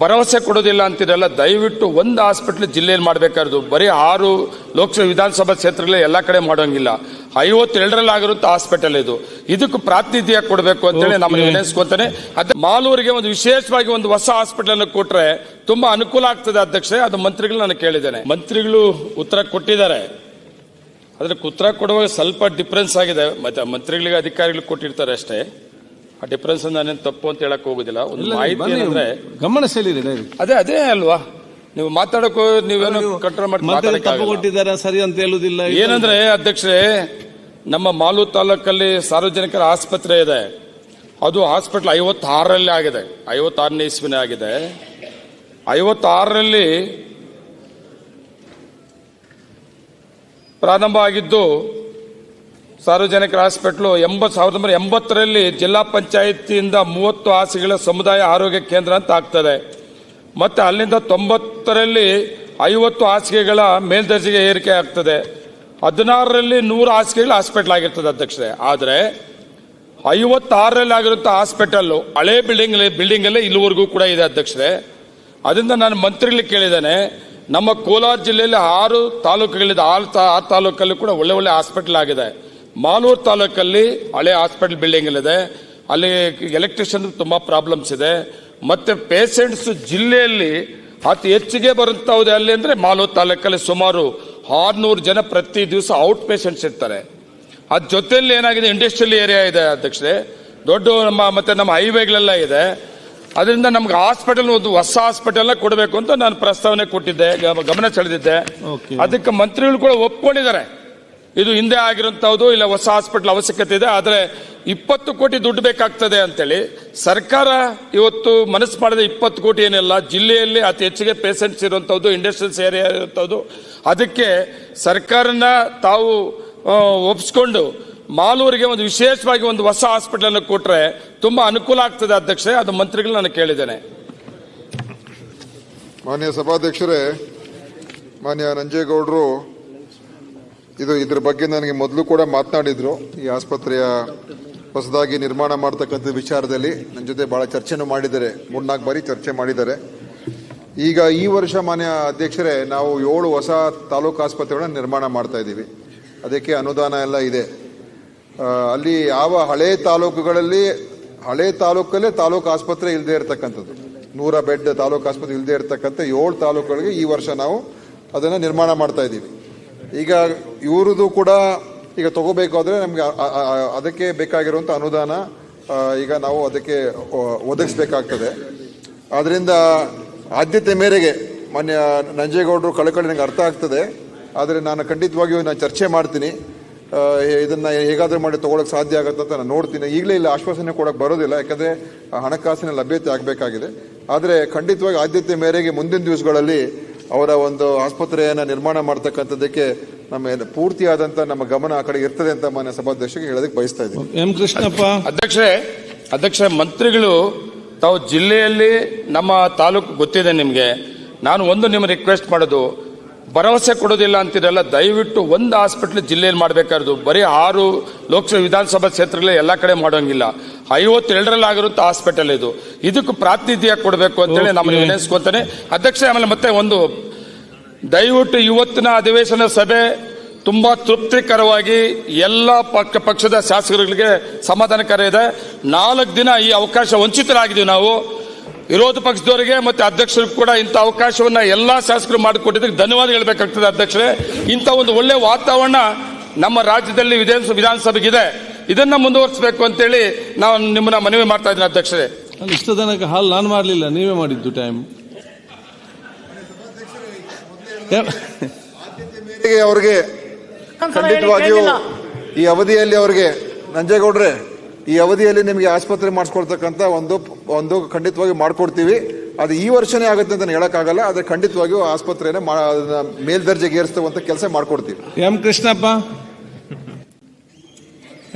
ಭರವಸೆ ಕೊಡೋದಿಲ್ಲ ಅಂತಿರಲ್ಲ ದಯವಿಟ್ಟು ಒಂದು ಹಾಸ್ಪಿಟ್ಲ್ ಜಿಲ್ಲೆಯಲ್ಲಿ ಮಾಡಬೇಕಾದ್ರು ಬರೀ ಆರು ಲೋಕಸಭಾ ವಿಧಾನಸಭಾ ಕ್ಷೇತ್ರಗಳೇ ಎಲ್ಲ ಕಡೆ ಮಾಡೋಂಗಿಲ್ಲ. ಐವತ್ತೆರಡರಲ್ಲಿ ಆಗಿರುತ್ತೆ ಹಾಸ್ಪಿಟಲ್ ಇದು. ಇದಕ್ಕೆ ಪ್ರಾತಿನಿಧ್ಯ ಕೊಡಬೇಕು ಅಂತೇಳಿ ನಮ್ಮ Okay. ನೆನೆಸ್ಕೊಂತಾನೆ ಅದೇ ಮಾಲೂರಿಗೆ ಒಂದು ವಿಶೇಷವಾಗಿ ಒಂದು ಹೊಸ ಹಾಸ್ಪಿಟಲ್ ಅನ್ನು ಕೊಟ್ರೆ ತುಂಬಾ ಅನುಕೂಲ ಆಗ್ತದೆ ಅಧ್ಯಕ್ಷ ಅದು ಮಂತ್ರಿಗಳು ನಾನು ಕೇಳಿದ್ದೇನೆ. ಮಂತ್ರಿಗಳು ಉತ್ತರ ಕೊಟ್ಟಿದ್ದಾರೆ. ಅದಕ್ಕೆ ಉತ್ತರ ಕೊಡುವಾಗ ಸ್ವಲ್ಪ ಡಿಫ್ರೆನ್ಸ್ ಆಗಿದೆ. ಮತ್ತೆ ಮಂತ್ರಿಗಳಿಗೆ ಅಧಿಕಾರಿಗಳು ಕೊಟ್ಟಿರ್ತಾರೆ ಅಷ್ಟೇ. ಆ ಡಿಫ್ರೆನ್ಸ್ ನಾನೇನು ತಪ್ಪು ಅಂತ ಹೇಳಕ್ ಹೋಗುದಿಲ್ಲ. ಒಂದು ಮಾಹಿತಿ ಏನಂದ್ರೆ ಗಮನ ಸೆಳೀರಿ ಅದೇ ಅದೇ ಅಲ್ವಾ? ನೀವು ಮಾತಾಡಕ್ಕೂ ನೀವೇನು ಕಂಟ್ರೋಲ್ ಮಾಡಿ ಮಾತಾಡಕ್ಕಾಗಲ್ಲ. ಸರಿ ಅಂತ ಹೇಳುದಿಲ್ಲ ಏನಂದ್ರೆ ಅಧ್ಯಕ್ಷರೇ ನಮ್ಮ ಮಾಲು ತಾಲೂಕಲ್ಲಿ ಸಾರ್ವಜನಿಕರ ಆಸ್ಪತ್ರೆ ಇದೆ. ಅದು ಹಾಸ್ಪಿಟಲ್ ಐವತ್ತಾರರಲ್ಲಿ ಆಗಿದೆ. ಐವತ್ತಾರನೇ ಇಸ್ವಿನೇ ಆಗಿದೆ. ಐವತ್ತಾರರಲ್ಲಿ ಪ್ರಾರಂಭ ಆಗಿದ್ದು ಸಾರ್ವಜನಿಕರ ಹಾಸ್ಪಿಟ್ಲು ಎಂಬತ್ತು ಸಾವಿರದ ಒಂಬೈನೂರ ಎಂಬತ್ತರಲ್ಲಿ ಜಿಲ್ಲಾ ಪಂಚಾಯತಿಯಿಂದ ಮೂವತ್ತು ಹಾಸಿಗೆಗಳ ಸಮುದಾಯ ಆರೋಗ್ಯ ಕೇಂದ್ರ ಅಂತ ಆಗ್ತದೆ. ಮತ್ತೆ ಅಲ್ಲಿಂದ ತೊಂಬತ್ತರಲ್ಲಿ ಐವತ್ತು ಹಾಸಿಗೆಗಳ ಮೇಲ್ದರ್ಜೆಗೆ ಏರಿಕೆ ಆಗ್ತದೆ. ಹದಿನಾರರಲ್ಲಿ ನೂರು ಹಾಸಿಗೆಗಳ ಹಾಸ್ಪಿಟಲ್ ಆಗಿರ್ತದೆ ಅಧ್ಯಕ್ಷರೇ. ಆದರೆ ಐವತ್ತಾರರಲ್ಲಿ ಆಗಿರುವಂಥ ಹಾಸ್ಪಿಟಲ್ ಹಳೆ ಬಿಲ್ಡಿಂಗ್ ಬಿಲ್ಡಿಂಗ್ ಅಲ್ಲೇ ಇಲ್ಲಿವರೆಗೂ ಕೂಡ ಇದೆ ಅಧ್ಯಕ್ಷರೇ. ಅದರಿಂದ ನಾನು ಮಂತ್ರಿಗಳಿಗೆ ಕೇಳಿದ್ದೇನೆ. ನಮ್ಮ ಕೋಲಾರ ಜಿಲ್ಲೆಯಲ್ಲಿ ಆರು ತಾಲೂಕುಗಳಿದೆ. ಆರು ತಾ- ಆ ತಾಲೂಕಲ್ಲೂ ಕೂಡ ಒಳ್ಳೆ ಒಳ್ಳೆ ಹಾಸ್ಪಿಟಲ್ ಆಗಿದೆ. ಮಾಲೂರು ತಾಲೂಕಲ್ಲಿ ಹಳೆ ಹಾಸ್ಪಿಟಲ್ ಬಿಲ್ಡಿಂಗ್ ಇದೆ ಅಲ್ಲಿ ಎಲೆಕ್ಟ್ರಿಷಿಯನ್ ತುಂಬಾ ಪ್ರಾಬ್ಲಮ್ಸ್ ಇದೆ. ಮತ್ತೆ ಪೇಷಂಟ್ಸ್ ಜಿಲ್ಲೆಯಲ್ಲಿ ಅತಿ ಹೆಚ್ಚಿಗೆ ಬರುತ್ತವುದು ಅಲ್ಲಿ ಅಂದ್ರೆ ಮಾಲೂರು ತಾಲೂಕಲ್ಲಿ ಸುಮಾರು ಆರ್ನೂರು ಜನ ಪ್ರತಿ ದಿವಸ ಔಟ್ ಪೇಷಂಟ್ಸ್ ಇರ್ತಾರೆ. ಅದ್ ಜೊತೆಯಲ್ಲಿ ಏನಾಗಿದೆ ಇಂಡಸ್ಟ್ರಿಯಲ್ ಏರಿಯಾ ಇದೆ ಅಧ್ಯಕ್ಷರೇ. ದೊಡ್ಡ ನಮ್ಮ ಮತ್ತೆ ನಮ್ಮ ಹೈವೇಗಳೆಲ್ಲ ಇದೆ. ಅದರಿಂದ ನಮ್ಗೆ ಹಾಸ್ಪಿಟಲ್ ಒಂದು ಹೊಸ ಹಾಸ್ಪಿಟಲ್ ಕೊಡಬೇಕು ಅಂತ ನಾನು ಪ್ರಸ್ತಾವನೆ ಕೊಟ್ಟಿದ್ದೆ ಗಮನ ಸೆಳೆದಿದ್ದೆ. ಅದಕ್ಕೆ ಮಂತ್ರಿಗಳು ಕೂಡ ಒಪ್ಕೊಂಡಿದ್ದಾರೆ. ಇದು ಹಿಂದೆ ಆಗಿರುವಂತಹದ್ದು, ಇಲ್ಲ ಹೊಸ ಹಾಸ್ಪಿಟಲ್ ಅವಶ್ಯಕತೆ ಇದೆ, ಆದರೆ ಇಪ್ಪತ್ತು ಕೋಟಿ ದುಡ್ಡು ಬೇಕಾಗ್ತದೆ ಅಂತೇಳಿ ಸರ್ಕಾರ ಇವತ್ತು ಮನಸ್ಸು ಮಾಡಿದ ಇಪ್ಪತ್ತು ಕೋಟಿ ಏನಿಲ್ಲ, ಜಿಲ್ಲೆಯಲ್ಲಿ ಅತಿ ಹೆಚ್ಚಿಗೆ ಪೇಷಂಟ್ಸ್ ಇರುವಂಥದ್ದು ಇಂಡಸ್ಟ್ರಿಯಲ್ಸ್ ಏರಿಯಾ ಇರುವಂಥದ್ದು ಅದಕ್ಕೆ ಸರ್ಕಾರನ ತಾವು ಒಪ್ಪಿಸ್ಕೊಂಡು ಮಾಲೂರಿಗೆ ಒಂದು ವಿಶೇಷವಾಗಿ ಒಂದು ಹೊಸ ಹಾಸ್ಪಿಟಲ್ ಅನ್ನು ಕೊಟ್ರೆ ತುಂಬಾ ಅನುಕೂಲ ಆಗ್ತದೆ ಅಧ್ಯಕ್ಷರೇ, ಅದು ಮಂತ್ರಿಗಳು ನಾನು ಕೇಳಿದ್ದೇನೆ. ಮಾನ್ಯ ಸಭಾಧ್ಯಕ್ಷರೇ, ಮಾನ್ಯ ನಂಜೇಗೌಡರು ಇದು ಇದ್ರ ಬಗ್ಗೆ ನನಗೆ ಮೊದಲು ಕೂಡ ಮಾತನಾಡಿದ್ರು ಈ ಆಸ್ಪತ್ರೆಯ ಹೊಸದಾಗಿ ನಿರ್ಮಾಣ ಮಾಡ್ತಕ್ಕಂಥ ವಿಚಾರದಲ್ಲಿ. ನನ್ನ ಜೊತೆ ಬಹಳ ಚರ್ಚೆನೂ ಮಾಡಿದ್ದಾರೆ. ಮೂರ್ನಾಲ್ಕು ಬಾರಿ ಚರ್ಚೆ ಮಾಡಿದ್ದಾರೆ. ಈಗ ಈ ವರ್ಷ ಮಾನ್ಯ ಅಧ್ಯಕ್ಷರೇ, ನಾವು ಏಳು ಹೊಸ ತಾಲೂಕು ಆಸ್ಪತ್ರೆಗಳನ್ನ ನಿರ್ಮಾಣ ಮಾಡ್ತಾ ಇದ್ದೀವಿ. ಅದಕ್ಕೆ ಅನುದಾನ ಎಲ್ಲ ಇದೆ. ಅಲ್ಲಿ ಯಾವ ಹಳೆ ತಾಲೂಕುಗಳಲ್ಲಿ, ಹಳೆ ತಾಲೂಕಲ್ಲೇ ತಾಲೂಕು ಆಸ್ಪತ್ರೆ ಇಲ್ಲದೆ ಇರತಕ್ಕಂಥದ್ದು. ನೂರ ಬೆಡ್ ತಾಲೂಕು ಆಸ್ಪತ್ರೆ ಇಲ್ಲದೆ ಇರತಕ್ಕಂಥ ಏಳು ತಾಲೂಕುಗಳಿಗೆ ಈ ವರ್ಷ ನಾವು ಅದನ್ನು ನಿರ್ಮಾಣ ಮಾಡ್ತಾ ಇದ್ದೀವಿ. ಈಗ ಇವ್ರದ್ದು ಕೂಡ ಈಗ ತಗೋಬೇಕಾದ್ರೆ ನಮಗೆ ಅದಕ್ಕೆ ಬೇಕಾಗಿರುವಂಥ ಅನುದಾನ ಈಗ ನಾವು ಅದಕ್ಕೆ ಒದಗಿಸ್ಬೇಕಾಗ್ತದೆ. ಆದ್ದರಿಂದ ಆದ್ಯತೆ ಮೇರೆಗೆ ಮಾನ್ಯ ನಂಜೇಗೌಡರು ಕಳಕಳಿ ನನಗೆ ಅರ್ಥ ಆಗ್ತದೆ. ಆದರೆ ನಾನು ಖಂಡಿತವಾಗಿಯೂ ನಾನು ಚರ್ಚೆ ಮಾಡ್ತೀನಿ. ಇದನ್ನು ಹೇಗಾದ್ರೂ ಮಾಡಿ ತೊಗೊಳಕ್ಕೆ ಸಾಧ್ಯ ಆಗುತ್ತೆ ಅಂತ ನಾನು ನೋಡ್ತೀನಿ. ಈಗಲೇ ಇಲ್ಲಿ, ಆಶ್ವಾಸನೆ ಕೊಡೋಕ್ಕೆ ಬರೋದಿಲ್ಲ. ಯಾಕಂದ್ರೆ ಹಣಕಾಸಿನ ಲಭ್ಯತೆ ಆಗಬೇಕಾಗಿದೆ. ಆದರೆ ಖಂಡಿತವಾಗಿ ಆದ್ಯತೆ ಮೇರೆಗೆ ಮುಂದಿನ ದಿವಸಗಳಲ್ಲಿ ಅವರ ಒಂದು ಆಸ್ಪತ್ರೆಯನ್ನು ನಿರ್ಮಾಣ ಮಾಡ್ತಕ್ಕಂಥದ್ದಕ್ಕೆ ನಮ್ಮ ಪೂರ್ತಿಯಾದಂಥ ಪೂರ್ತಿಯಾದಂತ ನಮ್ಮ ಗಮನ ಆ ಕಡೆ ಇರ್ತದೆ ಅಂತ ಮಾನ್ಯ ಸಭಾಧ್ಯಕ್ಷರಿಗೆ ಹೇಳೋದಕ್ಕೆ ಬಯಸ್ತಾ ಇದ್ದೀನಿ. ಎಂ ಕೃಷ್ಣಪ್ಪ. ಅಧ್ಯಕ್ಷರೇ ಅಧ್ಯಕ್ಷ ಮಂತ್ರಿಗಳು ತಾವು ಜಿಲ್ಲೆಯಲ್ಲಿ ನಮ್ಮ ತಾಲೂಕು ಗೊತ್ತಿದೆ ನಿಮಗೆ. ನಾನು ಒಂದು ನಿಮ್ಮ ರಿಕ್ವೆಸ್ಟ್ ಮಾಡೋದು ಭರವಸೆ ಕೊಡೋದಿಲ್ಲ ಅಂತಿರಲ್ಲ ದಯವಿಟ್ಟು ಒಂದು ಹಾಸ್ಪಿಟ್ಲ್ ಜಿಲ್ಲೆಯಲ್ಲಿ ಮಾಡಬೇಕಾದ್ರು ಬರೀ ಆರು ಲೋಕಸಭಾ ವಿಧಾನಸಭಾ ಕ್ಷೇತ್ರಗಳೇ ಎಲ್ಲ ಕಡೆ ಮಾಡೋಂಗಿಲ್ಲ. ಐವತ್ತೆರಡರಲ್ಲಿ ಆಗಿರುವಂತ ಹಾಸ್ಪಿಟಲ್ ಇದು. ಇದಕ್ಕೆ ಪ್ರಾತಿನಿಧ್ಯ ಕೊಡಬೇಕು ಅಂತೇಳಿ ನಮ್ಮ ನೆನೆಸ್ಕೊತಾನೆ ಅಧ್ಯಕ್ಷ ಆಮೇಲೆ ಮತ್ತೆ ಒಂದು ದಯವಿಟ್ಟು ಇವತ್ತಿನ ಅಧಿವೇಶನ ಸಭೆ ತುಂಬಾ ತೃಪ್ತಿಕರವಾಗಿ ಎಲ್ಲ ಪಕ್ಷ ಪಕ್ಷದ ಶಾಸಕರುಗಳಿಗೆ ಸಮಾಧಾನಕರ ಇದೆ. ನಾಲ್ಕು ದಿನ ಈ ಅವಕಾಶ ವಂಚಿತರಾಗಿದ್ದೀವಿ ನಾವು. ವಿರೋಧ ಪಕ್ಷದವರಿಗೆ ಮತ್ತೆ ಅಧ್ಯಕ್ಷರು ಕೂಡ ಇಂಥ ಅವಕಾಶವನ್ನ ಎಲ್ಲಾ ಶಾಸಕರು ಮಾಡಿಕೊಟ್ಟಿದ್ದಕ್ಕೆ ಧನ್ಯವಾದ ಹೇಳಬೇಕಾಗ್ತದೆ ಅಧ್ಯಕ್ಷರೇ. ಇಂಥ ಒಂದು ಒಳ್ಳೆ ವಾತಾವರಣ ನಮ್ಮ ರಾಜ್ಯದಲ್ಲಿ ವಿಧಾನ ವಿಧಾನಸಭೆಗಿದೆ. ಇದನ್ನ ಮುಂದುವರಿಸಬೇಕು ಅಂತೇಳಿ ನಾವು ನಿಮ್ಮನ್ನ ಮನವಿ ಮಾಡ್ತಾ ಇದ್ದೀನಿ ಅಧ್ಯಕ್ಷರೇ. ಇಷ್ಟು ಇಷ್ಟ ತನಕ ಹಾಲ್ ನಾನು ಮಾಡಲಿಲ್ಲ ನೀವೇ ಮಾಡಿದ್ದು ಟೈಮ್ ಮೇರೆಗೆ ಅವ್ರಿಗೆ ಖಂಡಿತವಾಗಿಯೂ ಈ ಅವಧಿಯಲ್ಲಿ ಅವ್ರಿಗೆ ನಂಜೇಗೌಡ್ರೆ ಈ ಅವಧಿಯಲ್ಲಿ ನಿಮಗೆ ಆಸ್ಪತ್ರೆ ಮಾಡಿಸ್ಕೊಳ್ತಕ್ಕಂಥ ಒಂದು ಒಂದು ಖಂಡಿತವಾಗಿ ಮಾಡ್ಕೊಡ್ತೀವಿ. ಅದು ಈ ವರ್ಷನೇ ಆಗುತ್ತೆ ಅಂತ ಹೇಳಕ್ಕಾಗಲ್ಲ ಆದರೆ ಖಂಡಿತವಾಗಿಯೂ ಆಸ್ಪತ್ರೆಯೇ ಮಾ- ಮೇಲ್ದರ್ಜೆಗೆ ಏರಿಸುವಂತ ಕೆಲಸ ಮಾಡ್ಕೊಡ್ತೀವಿ. ಎಂ ಕೃಷ್ಣಪ್ಪ.